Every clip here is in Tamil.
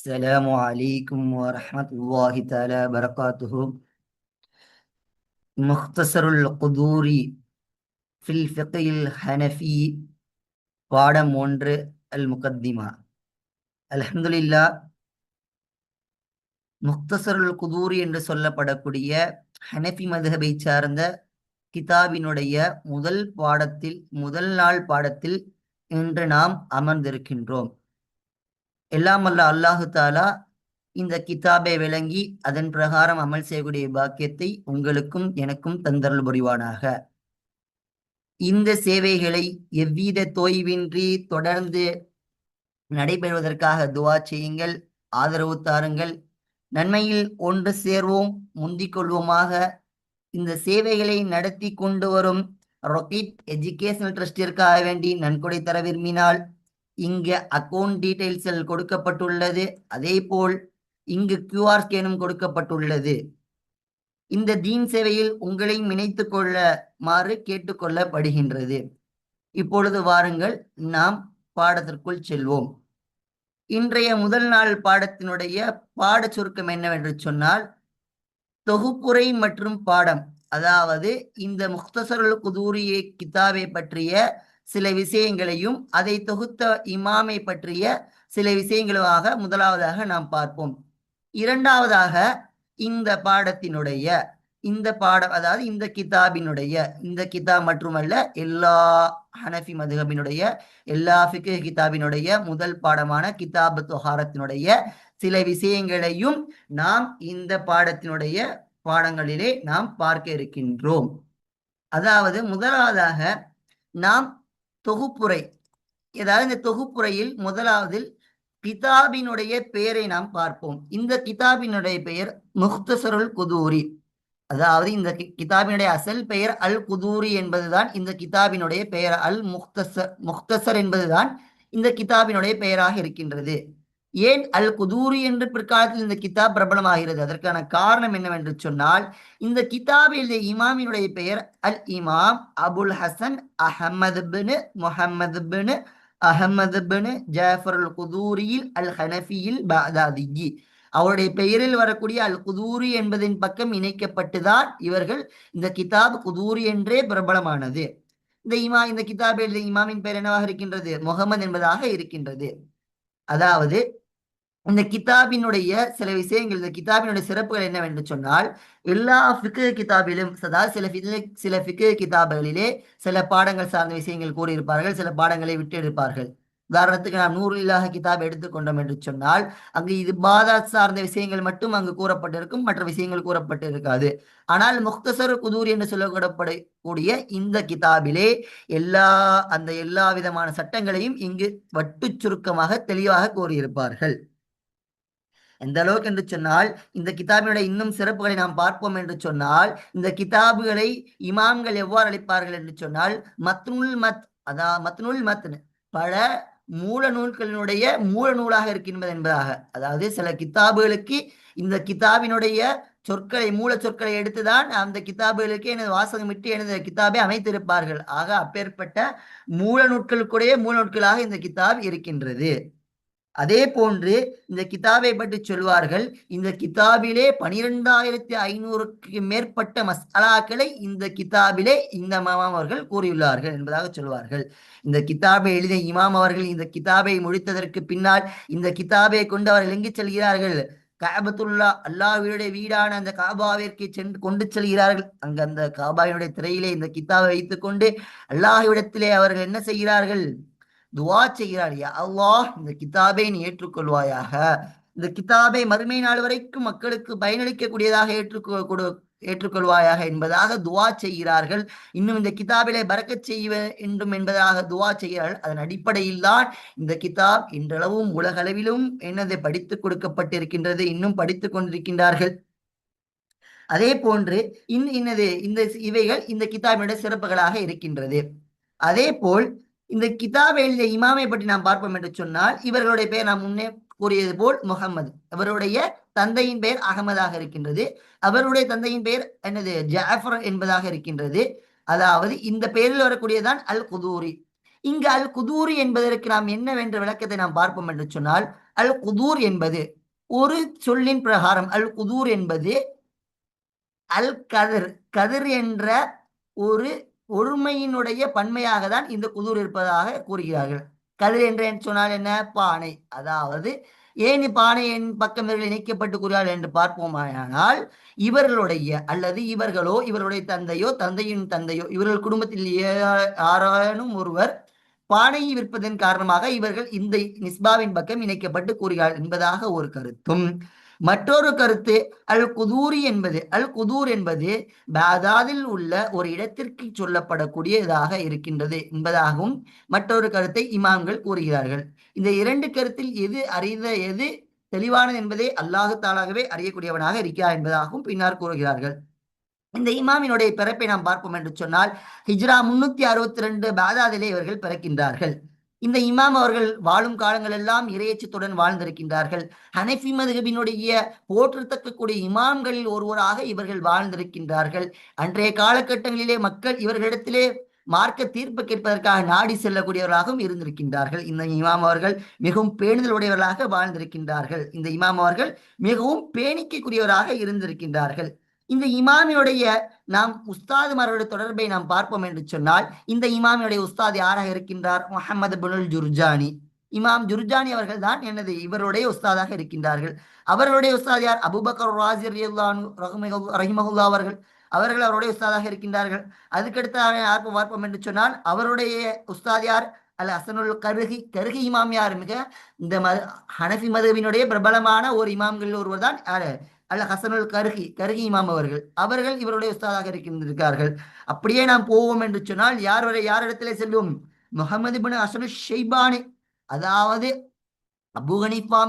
السلام عليكم ورحمة الله تعالى وبركاته مختصر القدور في الفقه الحنفي பாடம் ஒன்று அல் முகத்திமா அல்ஹம்துலில்லா முக்தசருல் குதூரி என்று சொல்லப்படக்கூடிய ஹனஃபி மதுஹபை சார்ந்த கிதாபினுடைய முதல் பாடத்தில் முதல் நாள் பாடத்தில் இன்று நாம் அமர்ந்திருக்கின்றோம் எல்லாம் அல்ல அல்லாஹு தாலா இந்த கிதாபை விளங்கி அதன் பிரகாரம் அமல் செய்யக்கூடிய பாக்கியத்தை உங்களுக்கும் எனக்கும் தந்தருள் புரிவானாக. இந்த சேவைகளை எவ்வித தோய்வின்றி தொடர்ந்து நடைபெறுவதற்காக துவா செய்யுங்கள் ஆதரவு தாருங்கள். நன்மையில் ஒன்று சேர்வோம் முந்திக் கொள்வோமாக. இந்த சேவைகளை நடத்தி கொண்டு வரும் ரொக்கீட் எஜுகேஷனல் ட்ரஸ்டிற்காக வேண்டி நன்கொடை தர விரும்பினால் இங்கு அக்கௌண்ட் டீடைல்ஸில் கொடுக்கப்பட்டுள்ளது. அதே போல் இங்கு கியூஆர் ஸ்கேனும் கொடுக்கப்பட்டுள்ளது. இந்த தீன் சேவையில் உங்களையும் இணைத்து கொள்ளமாறு கேட்டுக்கொள்ளப்படுகின்றது. இப்பொழுது வாருங்கள் நாம் பாடத்திற்குள் செல்வோம். இன்றைய முதல் நாள் பாடத்தினுடைய பாட சுருக்கம் என்னவென்று சொன்னால் தொகுப்புரை மற்றும் பாடம். அதாவது இந்த முக்தசருல் குதூரிய கிதாபை பற்றிய சில விஷயங்களையும் அதை தொகுத்த இமாமை பற்றிய சில விஷயங்களாக முதலாவதாக நாம் பார்ப்போம். இரண்டாவதாக இந்த பாடத்தினுடைய இந்த பாடம் அதாவது இந்த கிதாபினுடைய இந்த கிதாப் மட்டுமல்ல எல்லா ஹனஃபி மதுகபினுடைய எல்லா ஃபிக்கு கிதாபினுடைய முதல் பாடமான கிதாபு தொஹாரத்தினுடைய சில விஷயங்களையும் நாம் இந்த பாடத்தினுடைய பாடங்களிலே நாம் பார்க்க இருக்கின்றோம். அதாவது முதலாவதாக நாம் தொகுப்புரை. ஏதாவது இந்த தொகுப்புரையில் முதலாவதில் கிதாபினுடைய பெயரை நாம் பார்ப்போம். இந்த கிதாபினுடைய பெயர் முக்தசருல் குதூரி. அதாவது இந்த கிதாபினுடைய அசல் பெயர் அல் குதூரி என்பதுதான் இந்த கிதாபினுடைய பெயர். அல் முக்தசர் முக்தசர் என்பதுதான் இந்த கிதாபினுடைய பெயராக இருக்கின்றது. ஏன் அல் குதூரி என்று பிற்காலத்தில் இந்த கிதாப் பிரபலமாகிறது? அதற்கான காரணம் என்னவென்று சொன்னால் இந்த கிதாபில் இமாமினுடைய பெயர் அல் இமாம் அபுல் ஹசன் அஹமது பின் முஹம்மது பின் அஹமது பின் ஜாஃபர் அல் குதூரியில் அல் ஹனஃபியில் பாதாதிகி அவருடைய பெயரில் வரக்கூடிய அல் குதூரி என்பதின் பக்கம் இணைக்கப்பட்டுதான் இவர்கள் இந்த கிதாப் குதூரி என்றே பிரபலமானது. இந்த இமா இந்த கிதாபில் இமாமின் பெயர் என்னவாக இருக்கின்றது? முகமது என்பதாக இருக்கின்றது. அதாவது இந்த கிதாபினுடைய சில விஷயங்கள் இந்த கிதாபினுடைய சிறப்புகள் என்னவென்று சொன்னால் எல்லா ஃபிக்கு கிதாபிலும் அதாவது சில சில ஃபிக்கு கிதாபுகளிலே சில பாடங்கள் சார்ந்த விஷயங்கள் கூறியிருப்பார்கள் சில பாடங்களை விட்டு எடுப்பார்கள் உதாரணத்துக்கு நாம் நூறு இல்லாத கிதாப் எடுத்துக்கொண்டோம் என்று சொன்னால் அங்கு இது பாதா சார்ந்த விஷயங்கள் மட்டும் அங்கு கூறப்பட்டிருக்கும் மற்ற விஷயங்கள் கூறப்பட்டு இருக்காது ஆனால் முக்தசர் குதூர் என்று சொல்லப்படக்கூடிய இந்த கிதாபிலே எல்லா அந்த எல்லா விதமான சட்டங்களையும் இங்கு வட்டு சுருக்கமாக தெளிவாக கூறியிருப்பார்கள். எந்த அளவுக்கு என்று சொன்னால் இந்த கிதாபினுடைய இன்னும் சிறப்புகளை நாம் பார்ப்போம் என்று சொன்னால் இந்த கிதாபுகளை இமாம்கள் எவ்வாறு அளிப்பார்கள் என்று சொன்னால் மத்னுல் மத் அதா மத்னுல் மத்னு பல மூல நூல்களினுடைய மூல நூலாக இருக்கின்றது என்பதாக. அதாவது சில கிதாபுகளுக்கு இந்த கிதாபினுடைய சொற்களை மூல சொற்களை எடுத்துதான் அந்த கிதாபுகளுக்கு எனது வாசகமிட்டு எனது கிதாபை அமைத்திருப்பார்கள். ஆக அப்பேற்பட்ட மூல நூட்களுக்குடைய மூல நூட்களாக இந்த கிதாப் இருக்கின்றது. அதே போன்று இந்த கிதாபை பற்றி சொல்வார்கள் இந்த கிதாபிலே பனிரெண்டாயிரத்தி ஐநூறுக்கு மேற்பட்ட மசாலாக்களை இந்த கிதாபிலே இந்த இமாம் அவர்கள் கூறியுள்ளார்கள் என்பதாக சொல்வார்கள். இந்த கிதாபை எழுதிய இமாம் அவர்கள் இந்த கிதாபை முடித்ததற்கு பின்னால் இந்த கிதாபை கொண்டு அவர்கள் எங்கு செல்கிறார்கள்? காபத்துல்லா அல்லாஹ்வுடைய வீடான அந்த காபாவிற்கு சென்று கொண்டு செல்கிறார்கள். அங்கு அந்த காபாவினுடைய திரையிலே இந்த கிதாபை வைத்துக்கொண்டு அல்லாஹ்விடத்திலே அவர்கள் என்ன செய்கிறார்கள்? துவா செய்கிறார். யா அல்லாஹ் இந்த கிதாபை நீ ஏற்றுக்கொள்வாயாக. இந்த கிதாபை மறுமை நாள் வரைக்கும் மக்களுக்கு பயனளிக்கக்கூடியதாக ஏற்றுக்கொடு ஏற்றுக்கொள்வாயாக என்பதாக துவா செய்கிறார்கள். இன்னும் இந்த கிதாபிலே பறக்க செய்ய வேண்டும் என்பதாக துவா செய்கிறார்கள். அதன் அடிப்படையில் தான் இந்த கிதாப் இன்றளவும் உலகளவிலும் என்னதை படித்து கொடுக்கப்பட்டிருக்கின்றது இன்னும் படித்துக் கொண்டிருக்கின்றார்கள். அதே போன்று இன்னது இந்த இவைகள் இந்த கிதாபினுடைய சிறப்புகளாக இருக்கின்றது. அதே போல் இந்த கிதாப் எழுதிய இமாமை பற்றி நாம் பார்ப்போம் என்று சொன்னால் இவர்களுடைய பெயர் நாம் முன்னே கூறியது போல் முகமது அவருடைய தந்தையின் பெயர் அகமதாக இருக்கின்றது. அவருடைய தந்தையின் பெயர் என்னது? ஜாஃபர் என்பதாக இருக்கின்றது. அதாவது இந்த பெயரில் வரக்கூடியதான் அல் குதூரி இங்கு அல் குதூர் என்பதற்கு நாம் என்னவென்ற விளக்கத்தை நாம் பார்ப்போம் என்று சொன்னால் அல் குதூர் என்பது ஒரு சொல்லின் பிரகாரம். அல் குதூர் என்பது அல் கதிர் கதிர் என்ற ஒரு ஒருமையினுடைய பன்மையாக தான் இந்த குதூர் இருப்பதாக கூறுகிறார்கள். கதிர் என்று சொன்னால் என்ன? பானை. அதாவது ஏன் பானை என் பக்கம் இவர்கள் இணைக்கப்பட்டு கூறுகிறார்கள் என்று பார்ப்போமானால் இவர்களுடைய அல்லது இவர்களோ இவருடைய தந்தையோ தந்தையின் தந்தையோ இவர்கள் குடும்பத்தில் யாரானும் ஒருவர் பானையை விற்பதன் காரணமாக இவர்கள் இந்த நிஸ்பாவின் பக்கம் இணைக்கப்பட்டு கூறுகிறார்கள் என்பதாக ஒரு கருத்தும். மற்றொரு கருத்து அல் குதூரி என்பது அல் குதூர் என்பது பாதாதில் உள்ள ஒரு இடத்திற்கு சொல்லப்படக்கூடியதாக இருக்கின்றது என்பதாகவும் மற்றொரு கருத்தை இமாம்கள் கூறுகிறார்கள். இந்த இரண்டு கருத்தில் எது அறிந்த எது தெளிவானது என்பதை அல்லாஹு தாலாகவே அறியக்கூடியவனாக இருக்கிறார் என்பதாகவும் பின்னர் கூறுகிறார்கள். இந்த இமாமினுடைய பிறப்பை நாம் பார்ப்போம் என்று சொன்னால் ஹிஜ்ரா முன்னூத்தி அறுபத்தி ரெண்டு பாதாதிலே இவர்கள் பிறக்கின்றார்கள். இந்த இமாம் அவர்கள் வாழும் காலங்கள் எல்லாம் இறையச்சத்துடன் வாழ்ந்திருக்கின்றார்கள். ஹனஃபி மதுகபினுடைய போற்றத்தக்கக்கூடிய இமாம்களில் ஒருவராக இவர்கள் வாழ்ந்திருக்கின்றார்கள். அன்றைய காலகட்டங்களிலே மக்கள் இவர்களிடத்திலே மார்க்க தீர்ப்பு கேட்பதற்காக நாடி செல்லக்கூடியவர்களாகவும் இருந்திருக்கின்றார்கள். இந்த இமாம் அவர்கள் மிகவும் பேணுதல் உடையவர்களாக வாழ்ந்திருக்கின்றார்கள். இந்த இமாம் அவர்கள் மிகவும் பேணிக்கக்கூடியவராக இருந்திருக்கின்றார்கள். இந்த இமாமியுடைய நாம் உஸ்தாதுமாரோட தொடர்பை நாம் பார்ப்போம் என்று சொன்னால் இந்த இமாமியுடைய உஸ்தாத் யாராக இருக்கின்றார்? முகமது புனுல் ஜுர்ஜானி. இமாம் ஜுர்ஜானி அவர்கள் தான் எனது இவருடைய உஸ்தாதாக இருக்கின்றார்கள். அவர்களுடைய உஸ்தாத் யார்? அபுபக்கர் ராஜி ரஹிமகுல்லா அவர்கள். அவர்கள் அவருடைய உஸ்தாதாக இருக்கின்றார்கள். அதுக்கடுத்து யார் பார்ப்போம் என்று சொன்னால் அவருடைய உஸ்தாத் யார்? அல்ல அசனுல் கருகி. கருகி இமாம் யார்? மிக இந்த மது ஹனஃபி மதுவினுடைய பிரபலமான ஒரு இமாம்களில் ஒருவர் தான் யாரு? அல்ல ஹசனுல் கருகி கருகி இமாம் அவர்கள். அவர்கள் இவருடைய உஸ்தாதாக இருக்கின்றிருக்கார்கள் அப்படியே நாம் போவோம் என்று சொன்னால் யார் வரை யாரிடத்திலே செல்வோம்? முகமது பின் அசனு ஷெய்பானி. அதாவது அபு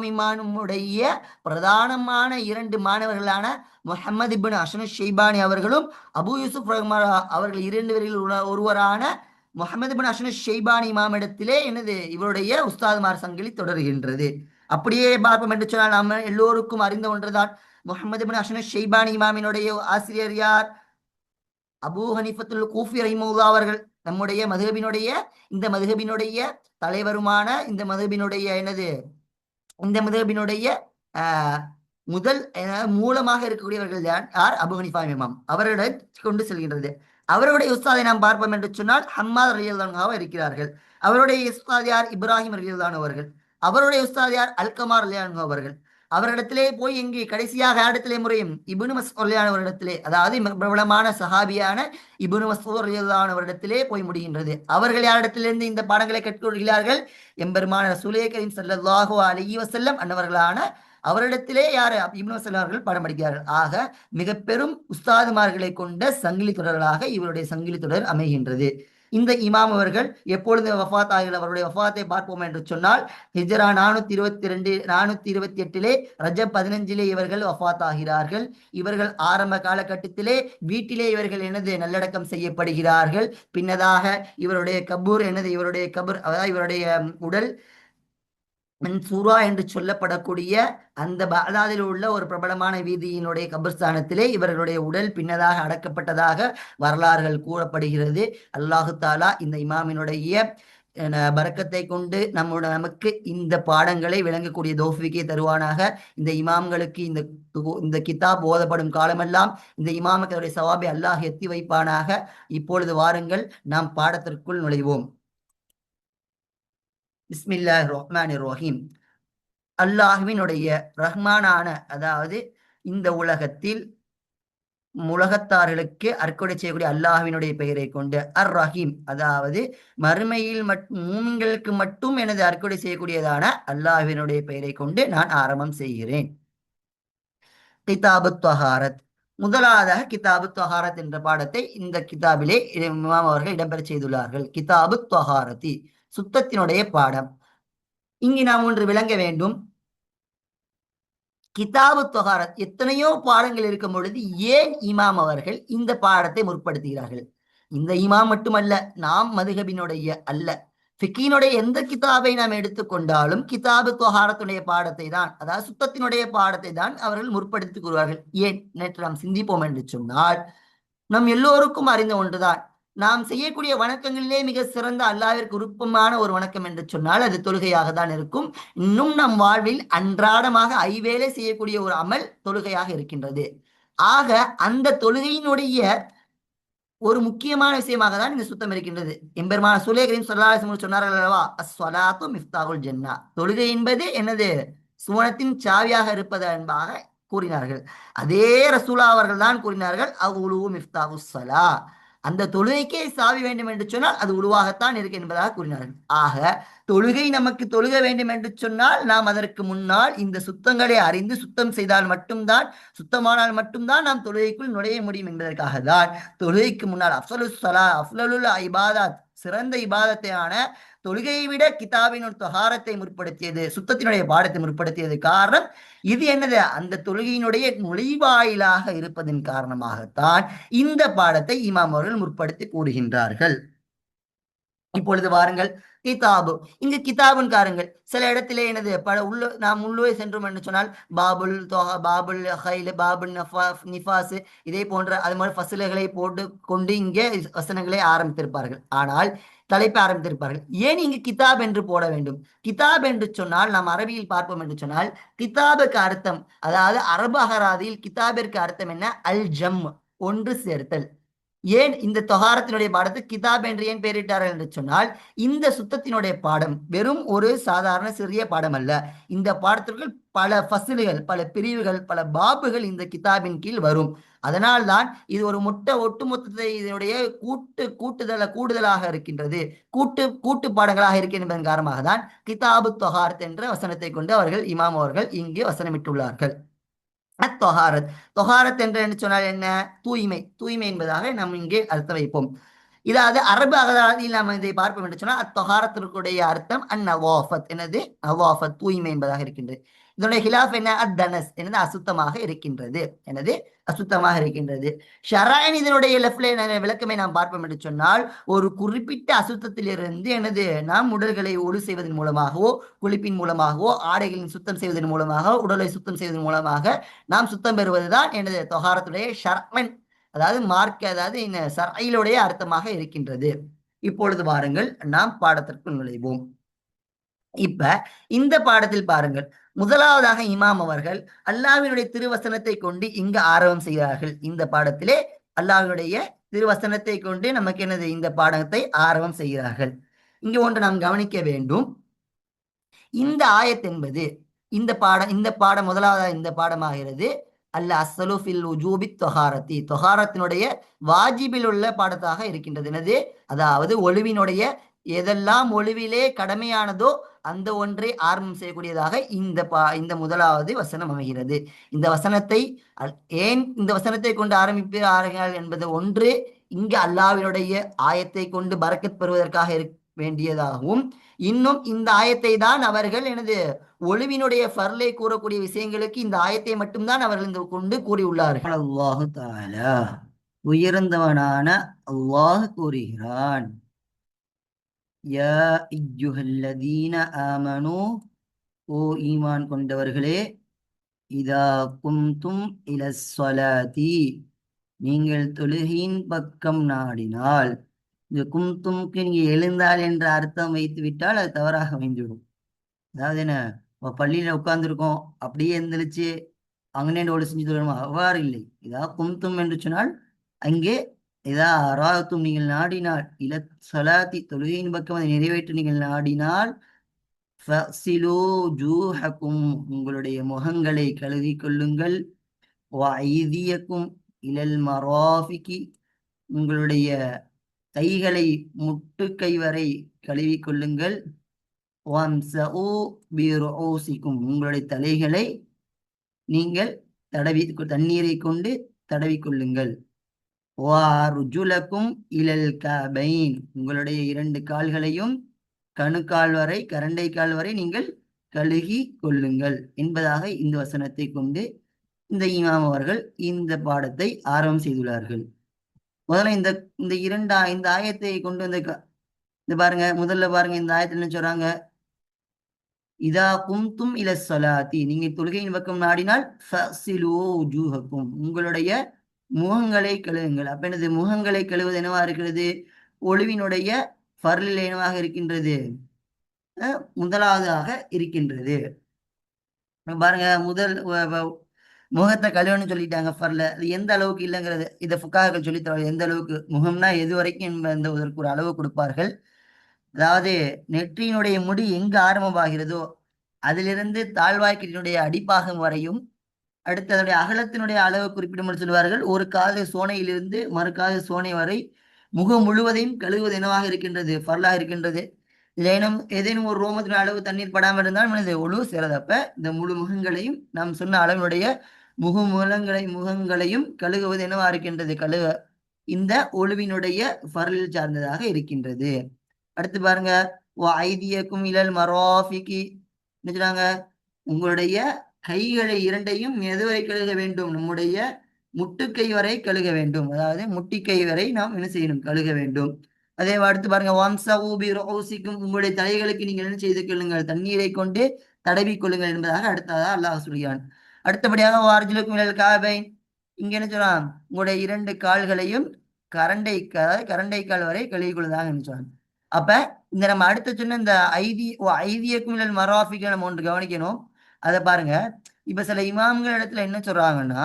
இமானுடைய பிரதானமான இரண்டு மாணவர்களான முகமது பின் அசனு ஷெய்பானி அவர்களும் அபு யூசுப் அவர்கள் இரண்டு பேரில் ஒருவரான முகமது பின் அசனு ஷெய்பானி இமாமிடத்திலே எனது இவருடைய உஸ்தாதுமார் சங்கிலி தொடர்கின்றது. அப்படியே பார்ப்போம் என்று சொன்னால் நாம் எல்லோருக்கும் அறிந்த ஒன்றுதான். முகமது பின் அஷன ஷெய்பானி இமாமினுடைய ஆசிரியர் யார்? அபு ஹனிஃபத்துல் கூஃபி ரஹிமுல்லா அவர்கள். நம்முடைய மதுகபினுடைய இந்த மதுகபினுடைய தலைவருமான இந்த மதுகபினுடைய என்னது? இந்த மதுகபினுடைய முதல் மூலமாக இருக்கக்கூடியவர்கள் யார்? அபு ஹனிஃபா இமாம். அவருடன் கொண்டு செல்கின்றது. அவருடைய உஸ்தாதை நாம் பார்ப்போம் என்று சொன்னால் ஹம்மாத் ரலியல்லானுவாக இருக்கிறார்கள். அவருடைய உஸ்தாத் யார்? இப்ராஹிம் ரலியல்லானு அவர்கள். அவருடைய உஸ்தாத் யார்? அல்கமார் ரலியானு அவர்கள். அவரிடத்திலே போய் இங்கே கடைசியாக இடத்திலே முறையும்? இபுனு மசூலியானவரிடத்திலே அதாவது பிரபலமான சஹாபியான இபுனு மசூலியானவரிடத்திலே போய் முடிகின்றது. அவர்கள் யாரிடத்திலிருந்து இந்த பாடங்களை கற்றுக்கொள்கிறார்கள்? எம்பெருமான சுலே கரீம் சல்லாஹூ அலி வசல்லம் அன்னவர்களான அவரிடத்திலே யார் இப்னு வசல்லம் அவர்கள் பாடம் படிக்கிறார்கள். ஆக மிக பெரும் உஸ்தாதுமார்களை கொண்ட சங்கிலி தொடர்களாக இவருடைய சங்கிலி தொடர் அமைகின்றது. இந்த இமாம் அவர்கள் எப்பொழுது வஃத் ஆகிற அவருடைய வஃத்தை பார்ப்போம் என்று சொன்னால் ஹிஜரா நானூத்தி இருபத்தி ரெண்டு நானூத்தி இருபத்தி எட்டிலே ரஜ பதினஞ்சிலே இவர்கள் வஃத் ஆகிறார்கள் இவர்கள் ஆரம்ப காலகட்டத்திலே வீட்டிலே இவர்கள் எனது நல்லடக்கம் செய்யப்படுகிறார்கள். பின்னதாக இவருடைய கபூர் எனது இவருடைய கபூர் அதாவது இவருடைய உடல் மன்சூரா என்று சொல்லப்படக்கூடிய அந்த பாதாதில் உள்ள ஒரு பிரபலமான வீதியினுடைய கபிர்ஸ்தானத்திலே இவர்களுடைய உடல் பின்னதாக அடக்கப்பட்டதாக வரலாறுகள் கூறப்படுகிறது. அல்லாஹு தாலா இந்த இமாமினுடைய பறக்கத்தை கொண்டு நம்மோட நமக்கு இந்த பாடங்களை விளங்கக்கூடிய தோஃபிக்கை தருவானாக. இந்த இமாம்களுக்கு இந்த இந்த கிதாப் போதப்படும் காலமெல்லாம் இந்த இமாமுக்கு சவாபை அல்லாஹ் எத்தி வைப்பானாக. இப்பொழுது வாருங்கள் நாம் பாடத்திற்குள் நுழைவோம். பிஸ்மில்லாஹ் ரஹ்மான் ரோஹிம் அல்லாஹுவினுடைய ரஹ்மானான அதாவது இந்த உலகத்தில் உலகத்தார்களுக்கு அற்கொடை செய்யக்கூடிய அல்லாஹுவினுடைய பெயரை கொண்டு அர் ரஹீம் அதாவது மறுமையில் மூமின்களுக்கு மட்டும் எனது அற்கொடை செய்யக்கூடியதான அல்லாஹுவினுடைய பெயரை கொண்டு நான் ஆரம்பம் செய்கிறேன். கிதாபு தொஹாரத். முதலாவதாக கிதாபு தொஹாரத் என்ற பாடத்தை இந்த கிதாபிலே இமாம் அவர்கள் இடம்பெற செய்துள்ளார்கள். கிதாபு தொஹாரதி. சுத்தத்தினுடைய பாடம். இங்கு நாம் ஒன்று விளங்க வேண்டும். கிதாபு தொகாரத் எத்தனையோ பாடங்கள் இருக்கும் பொழுது ஏன் இமாம் அவர்கள் இந்த பாடத்தை முற்படுத்துகிறார்கள்? இந்த இமாம் மட்டுமல்ல நாம் மதுகபினுடைய அல்ல. ஃபிக்கினுடைய எந்த கிதாபை நாம் எடுத்துக்கொண்டாலும் கிதாபு தொகாரத்துடைய பாடத்தை தான் அதாவது சுத்தத்தினுடைய பாடத்தை தான் அவர்கள் முற்படுத்திக் கூறுவார்கள். ஏன்? நேற்று நாம் சிந்திப்போம் என்று சொன்னால் நம் எல்லோருக்கும் அறிந்த ஒன்றுதான். நாம் செய்யக்கூடிய வணக்கங்களிலே மிக சிறந்த அல்லாவிற்கு விருப்பமான ஒரு வணக்கம் என்று சொன்னால் அது தொழுகையாக தான் இருக்கும். இன்னும் நம் வாழ்வில் அன்றாடமாக ஐவேளை செய்யக்கூடிய ஒரு அமல் தொழுகையாக இருக்கின்றது. ஆக அந்த தொழுகையினுடைய ஒரு முக்கியமான விஷயமாக தான் இந்த சுத்தம் இருக்கின்றது. எம்பெருமான சுலேகரின் சொல்லாசம் சொன்னார்கள் அல்லவா? அஸ்வலாத்து மிஃப்தாகுல் ஜென்னா. தொழுகை என்பது என்னது? சுவனத்தின் சாவியாக இருப்பது என்பதாக கூறினார்கள். அதே ரசூலா அவர்கள் தான் கூறினார்கள் அவ்வுலு மிஃப்தாகு சலா அந்த தொழுகைக்கே சாவி வேண்டும் என்று சொன்னால் அது உருவாகத்தான் இருக்கு என்பதாக கூறினார்கள். ஆக தொழுகை நமக்கு தொழுக வேண்டும் என்று சொன்னால் நாம் அதற்கு முன்னால் இந்த சுத்தங்களை அறிந்து சுத்தம் செய்தால் மட்டும்தான் சுத்தமானால் மட்டும்தான் நாம் தொழுகைக்குள் நுழைய முடியும் என்பதற்காக தான் தொழுகைக்கு முன்னால் அஃசலு சலா அஃலலுல் இபாதாத் சிறந்த இபாதத்தையான தொழுகையை விட கிதாபினுடைய தொகாரத்தை முற்படுத்தியது சுத்தத்தினுடைய பாடத்தை முற்படுத்தியது காரணம் இது என்னது? அந்த தொழுகையினுடைய நுழைவாயிலாக இருப்பதன் காரணமாகத்தான் இந்த பாடத்தை இமாம் அவர்கள் முற்படுத்தி கூறுகின்றார்கள். இப்பொழுது வாருங்கள் கிதாபு. இங்கு கிதாபுன் காருங்கள். சில இடத்திலே எனது பல உள்ள நாம் உள்ளே சென்றோம் என்று சொன்னால் பாபுல் தொஹா பாபுல் ஹைல் பாபுல் நிஃபாஸ் இதே போன்ற அது மாதிரி ஃபசலுகளை போட்டு கொண்டு இங்கே வசனங்களை ஆரம்பித்திருப்பார்கள். ஆனால் தலைப்பை ஆரம்பித்திருப்பார்கள். ஏன் இங்கு கிதாப் என்று போட வேண்டும்? கிதாப் என்று சொன்னால் நாம் அரபியில் பார்ப்போம் என்று சொன்னால் கிதாபுக்கு அர்த்தம் அதாவது அரபு அகராதியில் கிதாபிற்கு அர்த்தம் என்ன? அல் ஜம் ஒன்று சேர்த்தல். ஏன் இந்த தொகாரத்தினுடைய பாடத்தை கிதாப் என்று ஏன் பெயரிட்டார்கள் என்று சொன்னால் இந்த சுத்தத்தினுடைய பாடம் வெறும் ஒரு சாதாரண சிறிய பாடம் அல்ல. இந்த பாடத்திற்குள் பல ஃபசில்கள் பல பிரிவுகள் பல பாபுகள் இந்த கிதாபின் கீழ் வரும். அதனால்தான் இது ஒரு முட்டை ஒட்டுமொத்தத்தை இதனுடைய கூட்டு கூட்டுதல கூடுதலாக இருக்கின்றது. கூட்டு கூட்டு பாடங்களாக இருக்கின்றதன் காரணமாக தான் கிதாபு தொகாரத் என்ற வசனத்தை கொண்டு அவர்கள் இமாம் அவர்கள் இங்கு வசனமிட்டுள்ளார்கள். தொகாரத் தொஹாரத். என்று என்ன சொன்னால் என்ன? தூய்மை. தூய்மை என்பதாக நாம் இங்கே அர்த்தம் வைப்போம். இதாவது அரபு அகராதியில் நாம் இதை பார்ப்போம் என்று சொன்னால் அத்தொகாரத்திற்குடைய அர்த்தம் அந்நவாஃபத். என்னது? அவாஃபத் தூய்மை என்பதாக இருக்கின்றது. இதனுடைய ஹிலாஃப் என்ன? அத்தனஸ். என்னது? அசுத்தமாக இருக்கின்றது. எனது அசுத்தமாக இருக்கின்றது. ஷராயன் இதனுடைய லெஃப்ட்ல விளக்கமை நாம் பார்ப்போம் என்று சொன்னால் ஒரு குறிப்பிட்ட அசுத்தத்திலிருந்து எனது நாம் உடல்களை ஒழு செய்வதன் மூலமாகவோ குளிப்பின் மூலமாகவோ ஆடைகளின் சுத்தம் செய்வதன் மூலமாக உடலை சுத்தம் செய்வதன் மூலமாக நாம் சுத்தம் பெறுவதுதான் எனது தொகாரத்துடைய ஷர்மன் அதாவது மார்க்க அதாவது இந்த சரையிலுடைய அர்த்தமாக இருக்கின்றது. இப்பொழுது வாருங்கள் நாம் பாடத்திற்குள் நுழைவோம். இப்ப இந்த பாடத்தில் பாருங்கள் முதலாவதாக இமாம் அவர்கள் அல்லாவினுடைய திருவசனத்தை கொண்டு இங்கு ஆரம்பம் செய்கிறார்கள். இந்த பாடத்திலே அல்லாவினுடைய திருவசனத்தை கொண்டு நமக்கு என்னது இந்த பாடத்தை ஆரம்பம் செய்கிறார்கள். இங்கு ஒன்று நாம் கவனிக்க வேண்டும். இந்த ஆயத் என்பது இந்த பாடம் இந்த பாடம் முதலாவதாக இந்த பாடமாகிறது. அல்ல அசலு ஃபில் உஜூபி தொஹாரத்தி தொஹாரத்தினுடைய வாஜிபில் உள்ள பாடத்தாக இருக்கின்றது. எனது அதாவது ஒளிவினுடைய எதெல்லாம் ஒளிவிலே கடமையானதோ அந்த ஒன்றை ஆரம்பம் செய்யக்கூடியதாக இந்த பா இந்த முதலாவது வசனம் அமைகிறது. இந்த வசனத்தை ஏன் இந்த வசனத்தை கொண்டு ஆரம்பிப்பார்கள் என்பது ஒன்று இங்கு அல்லாவினுடைய ஆயத்தை கொண்டு பறக்கத் பெறுவதற்காக இருக்க வேண்டியதாகவும் இன்னும் இந்த ஆயத்தை தான் அவர்கள் எனது ஒளிவினுடைய ஃபர்லை கூறக்கூடிய விஷயங்களுக்கு இந்த ஆயத்தை மட்டும்தான் அவர்கள் இந்த கொண்டு கூறியுள்ளார்கள். அல்லாஹு தாலா உயர்ந்தவனான அல்லாஹ் கூறுகிறான். யா இய்யுஹல்லதீன ஆமனு ஓ ஈமான் கொண்டவர்களே இதா கும்தும் இலஸ்வலாதி நீங்கள் தொழுகையின் பக்கம் நாடினால் இந்த கும்தும்க்கு நீங்க எழுந்தால் என்ற அர்த்தம் வைத்து விட்டால் அது தவறாக அமைந்துவிடும். அதாவது என்ன? பள்ளியில உட்கார்ந்துருக்கோம். அப்படியே எந்திரிச்சு அங்கனே ஒளி செஞ்சு தொழணுமா அவ்வாறு இல்லை. இதா கும்தும் என்று சொன்னால் அங்கே இதா அராத்தும் நீங்கள் நாடினால் இல சலாத்தி தொழுகையின் பக்கம் அதை நிறைவேற்ற நீங்கள் நாடினால் ஜூஹக்கும் உங்களுடைய முகங்களை கழுவி கொள்ளுங்கள் ஐதியக்கும் இலல் மராஃபிக்கு உங்களுடைய கைகளை முட்டுக்கை வரை கழுவி கொள்ளுங்கள் உங்களுடைய தலைகளை நீங்கள் தடவி தண்ணீரை கொண்டு தடவி கொள்ளுங்கள் ருஜுலக்கும் இலல் கபைன். உங்களுடைய இரண்டு கால்களையும் கணுக்கால் வரை கரண்டை கால் வரை நீங்கள் கழுகி கொள்ளுங்கள் என்பதாக இந்த வசனத்தை கொண்டு இந்த இமாம் அவர்கள் இந்த பாடத்தை ஆரம்பம் செய்துள்ளார்கள். முதல்ல இந்த இந்த இரண்டா இந்த ஆயத்தை கொண்டு வந்த இந்த பாருங்க முதல்ல பாருங்க இந்த ஆயத்துல என்ன சொல்றாங்க? இதா கும்தும் இல சொலாத்தி நீங்க தொழுகையின் பக்கம் நாடினால் உங்களுடைய முகங்களை கழுவுங்கள். அப்ப எனது முகங்களை கழுவது என்னவா இருக்கிறது? ஒளிவினுடைய ஃபர்லில் என்னவாக இருக்கின்றது? முதலாவதாக இருக்கின்றது. பாருங்க முதல் முகத்தை கழுவுன்னு சொல்லிட்டாங்க ஃபர்ல அது எந்த அளவுக்கு இல்லைங்கிறது இதை ஃபுக்காக்கள் சொல்லி தர எந்த அளவுக்கு முகம்னா எது வரைக்கும் என்ப- அந்த இதற்கு ஒரு அளவு கொடுப்பார்கள். அதாவது நெற்றியினுடைய முடி எங்கு ஆரம்பமாகிறதோ அதிலிருந்து தாழ்வாய்க்கினுடைய அடிப்பாகம் வரையும் அடுத்து அதனுடைய அகலத்தினுடைய அளவு குறிப்பிடும் சொல்வார்கள் ஒரு காது சோனையிலிருந்து மறு காது சோனை வரை முகம் முழுவதையும் கழுவுவது என்னவாக இருக்கின்றது? ஃபர்லாக இருக்கின்றது. ஏனும் ஏதேனும் ஒரு ரோமத்தின் அளவு தண்ணீர் படாமல் இருந்தால் மனித ஒழு சேரதப்ப இந்த முழு முகங்களையும் நாம் சொன்ன அளவினுடைய முக முகங்களை முகங்களையும் கழுகுவது என்னவா இருக்கின்றது? கழுவ இந்த ஒழுவினுடைய பரலில் சார்ந்ததாக இருக்கின்றது. அடுத்து பாருங்க ஐதியக்கும் இழல் மரோஃபிக்கு என்ன சொல்றாங்க உங்களுடைய கைகளை இரண்டையும் எதுவரை கழுக வேண்டும்? நம்முடைய முட்டுக்கை வரை கழுக வேண்டும். அதாவது முட்டிக்கை வரை நாம் என்ன செய்யணும்? கழுக வேண்டும். அதே அடுத்து பாருங்க வம்சா ஊபி ரோசிக்கும் உங்களுடைய தலைகளுக்கு நீங்கள் என்ன செய்து கொள்ளுங்கள்? தண்ணீரை கொண்டு தடவி கொள்ளுங்கள் என்பதாக அடுத்ததாக அல்லாஹ் சொல்கிறான். அடுத்தபடியாக வார்ஜிலுக்கும் இழல் காபை இங்க என்ன சொல்றான்? உங்களுடைய இரண்டு கால்களையும் கரண்டை அதாவது கரண்டை கால் வரை கழுவி கொள்வதாக நினைச்சான் அப்ப இந்த நம்ம அடுத்து சொன்ன இந்த ஐதி ஓ ஐதியக்கும் இழல் மராஃபிக்கு நம்ம ஒன்று கவனிக்கணும். அதை பாருங்க. இப்ப சில இமாம்கள் இடத்துல என்ன சொல்றாங்கன்னா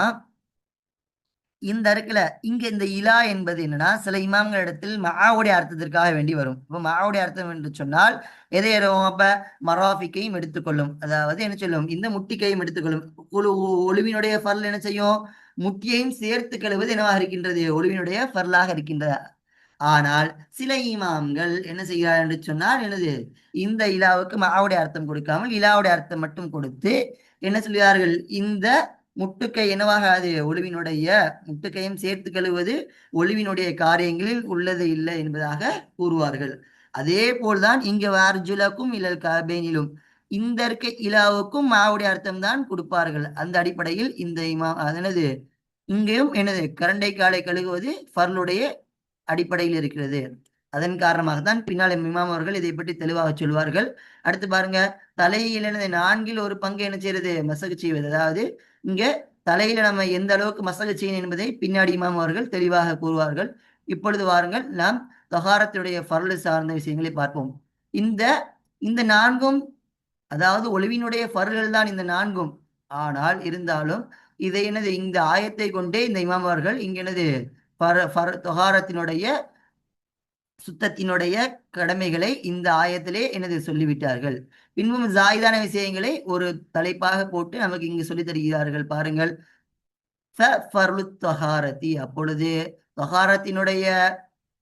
இந்த இடத்துல இங்க இந்த இலா என்பது என்னன்னா சில இமாம்கள் இடத்தில் மகாவுடைய அர்த்தத்திற்காக வேண்டி வரும். இப்ப மகாவுடைய அர்த்தம் என்று சொன்னால் எதை ஏறும் அப்ப? மராஃபிக்கையும் எடுத்துக்கொள்ளும். அதாவது என்ன சொல்லும்? இந்த முட்டிக்கையும் எடுத்துக்கொள்ளும். ஒழு ஒழுவினுடைய ஃபர்ல் என்ன செய்யும்? முட்டியையும் சேர்த்து கழுவது என்னவாக இருக்கின்றது? ஒழுவினுடைய பரலாக இருக்கின்றது ஆனால் சில இமாம்கள் என்ன செய்கிறார் என்று சொன்னால் எனது இந்த இலாவுக்கு மாவுடைய அர்த்தம் கொடுக்காமல் இலாவுடைய அர்த்தம் மட்டும் கொடுத்து என்ன சொல்கிறார்கள்? இந்த முட்டுக்கை என்னவாகாது? ஒளிவினுடைய முட்டுக்கையும் சேர்த்து கழுவது ஒளிவினுடைய காரியங்களில் உள்ளது இல்லை என்பதாக கூறுவார்கள். அதே போல்தான் இங்கு வார்ஜுலக்கும் இல்லல் கபேனிலும் இந்த இருக்க இலாவுக்கும் மாவுடைய அர்த்தம் தான் கொடுப்பார்கள். அந்த அடிப்படையில் இந்த இமா அதனது இங்கேயும் எனது கரண்டை காலை கழுகுவது ஃபர்லுடைய அடிப்படையில் இருக்கிறது. அதன் காரணமாக தான் பின்னால் இமாம் அவர்கள் இதை பற்றி தெளிவாக சொல்வார்கள். அடுத்து பாருங்க தலையில் நான்கில் ஒரு பங்கு என்ன செய்யறது மசகு செய்வது. அதாவது இங்க தலையில நம்ம எந்த அளவுக்கு மசகு செய்யணும் என்பதை பின்னாடி இமாம் அவர்கள் தெளிவாக கூறுவார்கள். இப்பொழுது வாருங்கள் நாம் தகாரத்துடைய ஃபர்லு சார்ந்த விஷயங்களை பார்ப்போம். இந்த இந்த நான்கும் அதாவது ஒளிவினுடைய பருள்கள் தான் இந்த நான்கும். ஆனால் இருந்தாலும் இதை என்னது இந்த ஆயத்தை கொண்டே இந்த இமாம் அவர்கள் இங்க என்னது தொகாரத்தினுடைய சுத்தத்தினுடைய கடமைகளை இந்த ஆயத்திலே எனது சொல்லிவிட்டார்கள். பின்பும் ஜாயிதான விஷயங்களை ஒரு தலைப்பாக போட்டு நமக்கு இங்கு சொல்லி தருகிறார்கள் பாருங்கள் தொகாரத்தி அப்பொழுது தொகாரத்தினுடைய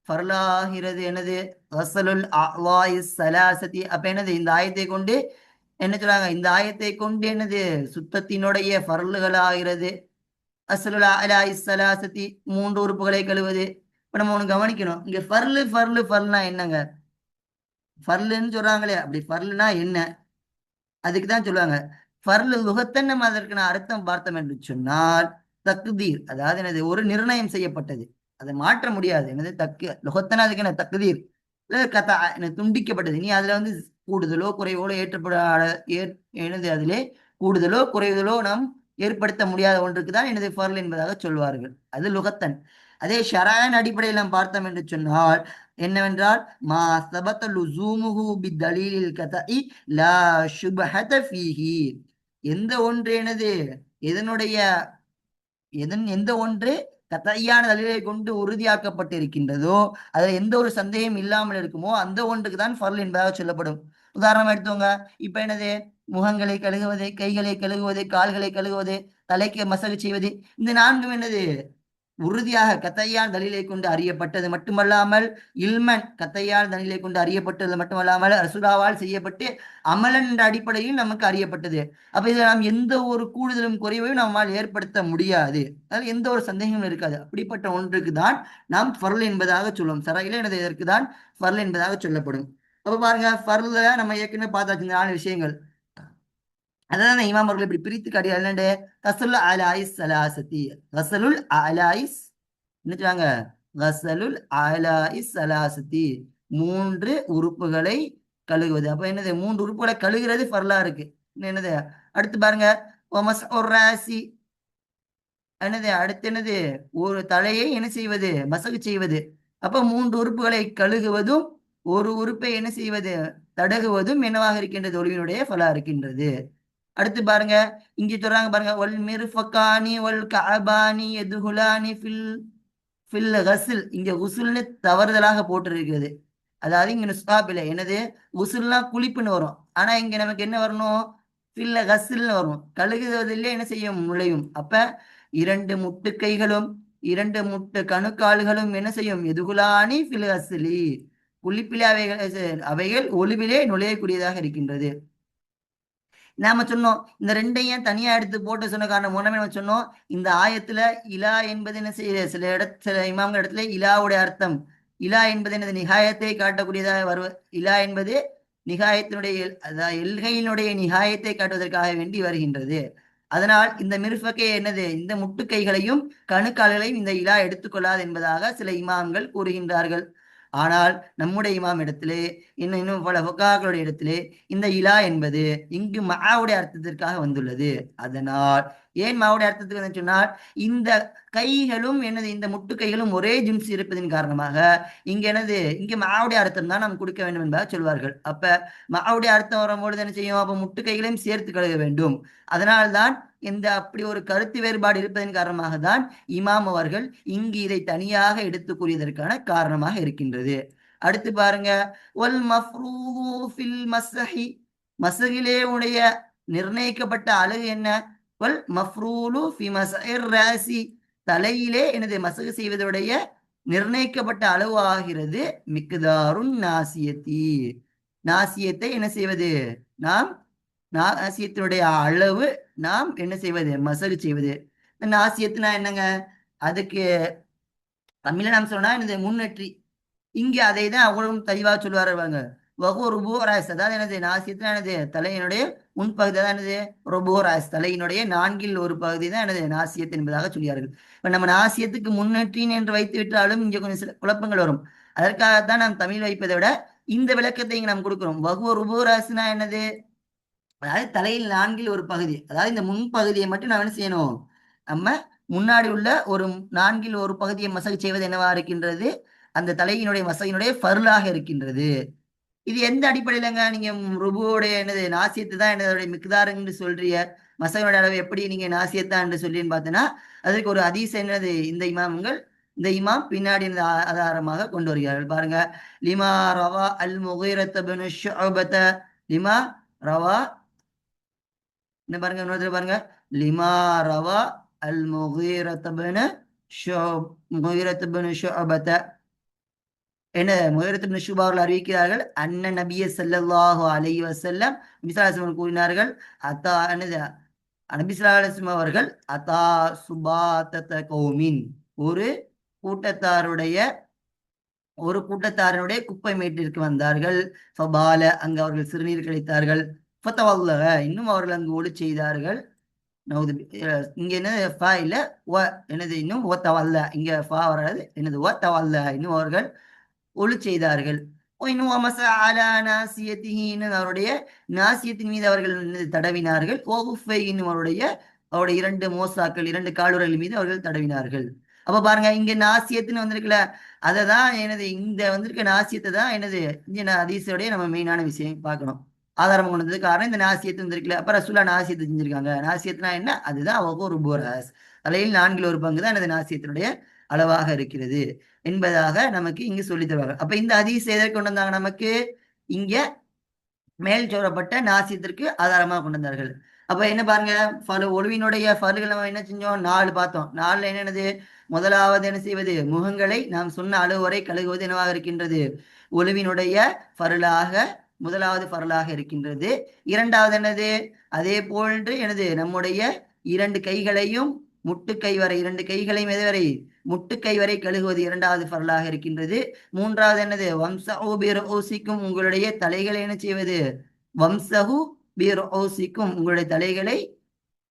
ஃபர்லாகிறது எனது ரசலுல் சலாசதி. அப்ப எனது இந்த ஆயத்தை கொண்டு என்ன சொல்றாங்க? இந்த ஆயத்தை கொண்டு எனது சுத்தத்தினுடைய ஃபர்லுகளாகிறது. அசலுல் அலா சலாசதி மூன்று உறுப்புகளை கழுவது இப்போ நம்ம ஒன்று கவனிக்கணும். இங்கே ஃபர்லு ஃபர்லு ஃபர்னா என்னங்க? ஃபர்லுன்னு சொல்கிறாங்களே அப்படி ஃபர்லுனா என்ன? அதுக்கு தான் சொல்லுவாங்க. ஃபர்லு லுகத்தன் நம்ம அதற்கு நான் அர்த்தம் பார்த்தோம் என்று சொன்னால் தக்குதீர் அதாவது எனது ஒரு நிர்ணயம் செய்யப்பட்டது. அதை மாற்ற முடியாது. எனது தக்கு லுகத்தன அதுக்கு என்ன? தக்குதீர் கதா துண்டிக்கப்பட்டது. நீ அதில் வந்து கூடுதலோ குறைவோ ஏற்றப்படாத எனது அதிலே கூடுதலோ குறைவுதலோ நாம் ஏற்படுத்த முடியாத ஒன்றுக்கு தான் எனது பொருள் என்பதாக சொல்வார்கள். அது லுகத்தன். அதே ஷராயன் அடிப்படையில் நாம் பார்த்தோம் என்று சொன்னால் என்னவென்றால் மா சபத்த லுசூமுஹு பிதலீலில் கதஇ லா சுபஹத ஃபீஹி. எந்த ஒன்று எனது எதனுடைய எதன் எந்த ஒன்று கதையான தலிலை கொண்டு உறுதியாக்கப்பட்டிருக்கின்றதோ அதில் எந்த ஒரு சந்தேகம் இல்லாமல் இருக்குமோ அந்த ஒன்றுக்கு தான் ஃபர்ல் என்பதாக சொல்லப்படும். உதாரணம் எடுத்தவங்க இப்ப என்னது முகங்களை கழுகுவது கைகளை கழுகுவது கால்களை கழுகுவது தலைக்கு மசகு செய்வது இந்த நான்கும் என்னது? உறுதியாக கத்தையால் தலிலை கொண்டு அறியப்பட்டது மட்டுமல்லாமல் இல்மன் கத்தையால் தலிலை கொண்டு அறியப்பட்டது மட்டுமல்லாமல் ரசுலாவால் செய்யப்பட்டு அமலன் என்ற அடிப்படையில் நமக்கு அறியப்பட்டது. அப்ப இதில் நாம் எந்த ஒரு கூடுதலும் குறைவையும் நம்மால் ஏற்படுத்த முடியாது. அதில் எந்த ஒரு சந்தேகமும் இருக்காது. அப்படிப்பட்ட ஒன்றுக்கு தான் நாம் ஃபர்ல் என்பதாக சொல்லுவோம். சரையில எனது இதற்கு தான் ஃபர்ல் என்பதாக சொல்லப்படும். அப்ப பாருங்க ஃபர்ல நம்ம ஏற்கனவே பார்த்தாச்சு இந்த நாலு விஷயங்கள். அதான் இமாம் அவர்கள் இப்படி பிரித்து காட்டியாண்டு கசலுல் அலாயிஸ் சலாசத்தி. கசலுல் அலாயிஸ் என்ன கசலுல் அலாயிஸ் சலாசத்தி. மூன்று உறுப்புகளை கழுகுவது. அப்ப என்னது? மூன்று உறுப்புகளை கழுகுறது ஃபர்லா இருக்கு. என்னது? அடுத்து பாருங்க. ஒரு ராசி. என்னது? அடுத்து என்னது? ஒரு தலையை என்ன செய்வது? மசகு செய்வது. அப்ப மூன்று உறுப்புகளை கழுகுவதும் ஒரு உறுப்பை என்ன செய்வது? தடகுவதும் என்னவாக இருக்கின்றது? ஒளிவினுடைய ஃபலா இருக்கின்றது. அடுத்து பாருங்க இங்க சொல்றாங்க பாருங்க ஒல் மிர்ஃபகானி ஒல் கஅபானி எதுகுலானி ஃபில் ஃபில் ஹசில் இங்க உசுல்னு தவறுதலாக போட்டிருக்கிறது. அதாவது இங்க நுஸ்காபில என்னது? உசுல்னா குளிப்புன்னு வரும். ஆனா இங்க நமக்கு என்ன வரணும்? ஃபில்ல ஹசில்னு வரும். கழுகுவதிலே என்ன செய்யும்? நுழையும். அப்ப இரண்டு முட்டுக்கைகளும் இரண்டு முட்டு கணுக்கால்களும் என்ன செய்யும்? எதுகுலானி ஃபில் ஹசிலி குளிப்பிலே அவைகள் அவைகள் ஒளிவிலே நுழையக்கூடியதாக இருக்கின்றது. நாம சொன்னோம் இந்த ரெண்டையும் தனியா எடுத்து போட்டு சொன்ன காரணம் மூலமே நம்ம சொன்னோம் இந்த ஆயத்துல இலா என்பது என்ன செய்ய சில இட சில இமாம்கள் இடத்துல இலாவுடைய அர்த்தம். இலா என்பது எனது நிகாயத்தை காட்டக்கூடியதாக வருவ இலா என்பது நிகாயத்தினுடைய அதாவது எல்கையினுடைய நிகாயத்தை காட்டுவதற்காக வேண்டி வருகின்றது. அதனால் இந்த மிருஃபக்கே என்னது? இந்த முட்டுக்கைகளையும் கணுக்கால்களையும் இந்த இலா எடுத்துக்கொள்ளாது என்பதாக சில இமாம்கள் கூறுகின்றார்கள். ஆனால் நம்முடைய இமாம் இடத்திலே இன்னும் இன்னும் பல ஹொக்காக்களுடைய இடத்திலே இந்த இலா என்பது இங்கு மாவுடைய அர்த்தத்திற்காக வந்துள்ளது. அதனால் ஏன் மாவுடைய அர்த்தத்துக்கு என்ன சொன்னால் இந்த கைகளும் எனது இந்த முட்டுக்கைகளும் ஒரே ஜிம்ஸ் இருப்பதன் காரணமாக இங்க எனது இங்க மாவுடைய அர்த்தம் தான் நாம் கொடுக்க வேண்டும் என்பதாக சொல்வார்கள். அப்ப மாவுடைய அர்த்தம் வரும்பொழுது என்ன செய்யும்? அப்ப முட்டுக்கைகளையும் சேர்த்து கழுக வேண்டும். அதனால்தான் இந்த அப்படி ஒரு கருத்து வேறுபாடு இருப்பதன் காரணமாக தான் இமாம் அவர்கள் இங்கு இதை தனியாக எடுத்து கூறியதற்கான காரணமாக இருக்கின்றது. அடுத்து பாருங்க ஒல் மஃப்ரூஃபில் ஃபில் மஸ்ஹி. மசகிலே உடைய நிர்ணயிக்கப்பட்ட அழகு என்ன? வல் மஃப்ரூலு ஃபி மஸ்ஹிர் ராசி. தலையிலே எனது மசகு செய்வதுடைய நிர்ணயிக்கப்பட்ட அளவு ஆகிறது மிக்தாருன் நாசியத்தி. நாசியத்தை என்ன செய்வது? நாம் நாசியத்தினுடைய அளவு நாம் என்ன செய்வது? மசகு செய்வது. இந்த நாசியத்துனா என்னங்க? அதுக்கு தமிழ்ல நாம் சொன்னா எனது முன்னேற்றி. இங்க அதை தான் அவங்களும் தெளிவாக சொல்லுவாருவாங்க வகு ருபோராஸ் அதாவது எனது நாசியத்தினா எனது தலையினுடைய முன்பகுதி தான் எனது ரொபோராஸ் தலையினுடைய நான்கில் ஒரு பகுதி தான் எனது நாசியத் என்பதாக சொல்லியார்கள் இப்போ நம்ம நாசியத்துக்கு முன்னேற்றின் என்று வைத்து விட்டாலும் இங்கே கொஞ்சம் சில குழப்பங்கள் வரும். அதற்காகத்தான் நாம் தமிழ் வைப்பதை விட இந்த விளக்கத்தை இங்கே நாம் கொடுக்குறோம். வகுவ ருபோராஸ்னா என்னது? அதாவது தலையில் நான்கில் ஒரு பகுதி. அதாவது இந்த முன்பகுதியை மட்டும் நாம் என்ன செய்யணும்? நம்ம முன்னாடி உள்ள ஒரு நான்கில் ஒரு பகுதியை மசகு செய்வது என்னவா இருக்கின்றது? அந்த தலையினுடைய மசகினுடைய ஃபர்லாக இருக்கின்றது. இது எந்த அடிப்படையிலங்க நீங்க ருபுவோடைய என்னது நாசியத்து தான் என்னதுடைய மிக்தாருன்னு சொல்றிய மசகனுடைய அளவு எப்படி நீங்க நாசியத்தான் என்று சொல்லின்னு பார்த்தோன்னா அதற்கு ஒரு அதீஸ் என்னது இந்த இமாமுங்கள் இந்த இமாம் பின்னாடி ஆதாரமாக கொண்டு வருகிறார்கள். பாருங்க லிமா ரவா அல் முகைரத்த ஷுஅபத லிமா ரவா என்ன பாருங்க இன்னொருத்தர் பாருங்க லிமா ரவா அல் முகீரத்தபன என்ன முகீரத்தபன நிஷுபா அவர்கள் அறிவிக்கிறார்கள் அன்ன நபிய செல்லல்லாஹோ அலை வசல்லம் நபிசல்லாஸ்லம் கூறினார்கள் அத்தா என்னது? நபிசல்லாஸ்லம் அவர்கள் அத்தா சுபாத்த கௌமின் ஒரு கூட்டத்தாருடைய ஒரு கூட்டத்தாரனுடைய குப்பை மேட்டிற்கு வந்தார்கள். சபால அங்கு அவர்கள் சிறுநீர் கழித்தார்கள் ஃபத்தவல்லக இன்னும் அவர்கள் அங்கு ஒளி செய்தார்கள். நவுது இங்க என்னது ஃபா இல்ல ஒ என்னது இன்னும்? ஓ தவல்ல இங்க ஃபா வராது. என்னது? ஓ தவல்ல இன்னும் அவர்கள் ஒழு செய்தார்கள். ஓ இன்னும் அமச அலா நாசியத்திஹி அவருடைய நாசியத்தின் மீது அவர்கள் என்னது தடவினார்கள். ஓ இன்னும் அவருடைய அவருடைய இரண்டு மோசாக்கள் இரண்டு காலுறைகள் மீது அவர்கள் தடவினார்கள். அப்ப பாருங்க இங்க நாசியத்துன்னு வந்திருக்குல்ல அதை தான் எனது இந்த வந்திருக்க நாசியத்தை தான் எனது இந்த அதிசயோடைய நம்ம மெயினான விஷயம் பார்க்கணும். ஆதாரம் கொண்டு வந்தது காரணம் இந்த நாசியத்து வந்திருக்குல்ல அப்ப ரசூலா நாசியத்தை செஞ்சிருக்காங்க. நாசியத்துனா என்ன? அதுதான் ஒவ்வொரு போராஸ் தலையில் நான்கில் ஒரு பங்கு தான் எனது நாசியத்தினுடைய அளவாக இருக்கிறது என்பதாக நமக்கு இங்கு சொல்லி தருவாங்க அப்ப இந்த ஹதீஸ் எதை கொண்டு வந்தாங்க நமக்கு? இங்க மேல் சோரப்பட்ட நாசியத்திற்கு ஆதாரமாக கொண்டு வந்தார்கள். அப்ப என்ன பாருங்க ஃபலு ஒழுவினுடைய ஃபலுகள் நம்ம என்ன செஞ்சோம்? நாலு பார்த்தோம். நாலுல என்னென்னது முதலாவது என்ன செய்வது? முகங்களை நாம் சொன்ன அளவு வரை கழுகுவது என்னவாக இருக்கின்றது? ஒழுவினுடைய பருளாக முதலாவது பரலாக இருக்கின்றது. இரண்டாவது என்னது? அதே போன்று எனது நம்முடைய இரண்டு கைகளையும் முட்டுக்கை வரை இரண்டு கைகளையும் எதுவரை முட்டுக்கை வரை கழுகுவது இரண்டாவது பரலாக இருக்கின்றது. மூன்றாவது என்னது? வம்சஹு பிர்ஊசிக்கும் உங்களுடைய தலைகளை என்ன செய்வது? வம்சஹு பிர்ஊசிக்கும் உங்களுடைய தலைகளை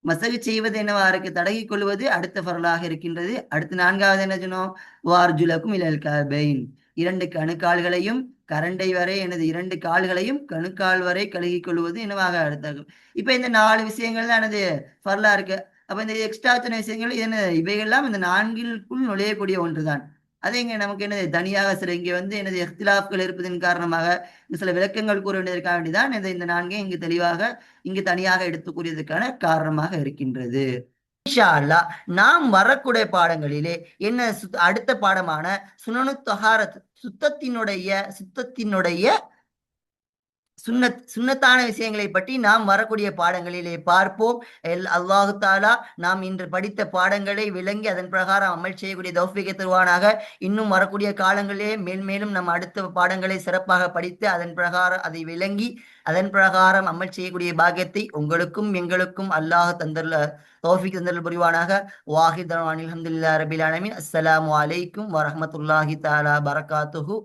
மசகு செய்வது என்னவா? இருக்கு தடகி கொள்வது அடுத்த பரலாக இருக்கின்றது. அடுத்து நான்காவது என்ன சொன்னோம்? வார்ஜுலக்கும் இலல் கபைன். இரண்டு கணுக்கால்களையும் கரண்டை வரை எனது இரண்டு கால்களையும் கணுக்கால் வரை கழுகிக் கொள்வது என்னவாக? அடுத்த இப்ப இந்த நாலு விஷயங்கள் தான் எனது பரலா இருக்கு. அப்ப இந்த எக்ஸ்ட்ரா விஷயங்கள் என்ன இவைகள்லாம் இந்த நான்கிற்குள் நுழையக்கூடிய ஒன்றுதான். அதே இங்க நமக்கு என்னது தனியாக சில இங்க வந்து எனது எஃப்திலாப்கள் இருப்பதன் காரணமாக சில விளக்கங்கள் கூற வேண்டியதற்காக வேண்டிதான் இந்த இந்த நான்கே இங்கு தெளிவாக இங்கு தனியாக எடுத்து கூறியதற்கான காரணமாக இருக்கின்றது. இன்ஷா அல்லாஹ் நாம் வரக்கூடிய பாடங்களிலே என்ன சுத்- அடுத்த பாடமான சுனனு தொகார சுத்தத்தினுடைய சுத்தத்தினுடைய சுன்னத் சுன்னத்தான விஷயங்களை பற்றி நாம் வரக்கூடிய பாடங்களிலே பார்ப்போம். எல் அல்லாஹு தாலா நாம் இன்று படித்த பாடங்களை விளங்கி அதன் பிரகாரம் அமல் செய்யக்கூடிய தௌஃபிக தருவானாக. இன்னும் வரக்கூடிய காலங்களிலே மேல்மேலும் நம் அடுத்த பாடங்களை சிறப்பாக படித்து அதன் பிரகாரம் அதை விளங்கி அதன் பிரகாரம் அமல் செய்யக்கூடிய பாக்கியத்தை உங்களுக்கும் எங்களுக்கும் அல்லாஹ் தந்தருள தௌஃபிக் தந்தருள் புரிவானாக. வாஹித் அலமதுல்லா ரபில் ஆலமீன். அஸ்ஸலாமு அலைக்கும் வரஹ்மத்துல்லாஹி தாலா பரகாத்துஹு.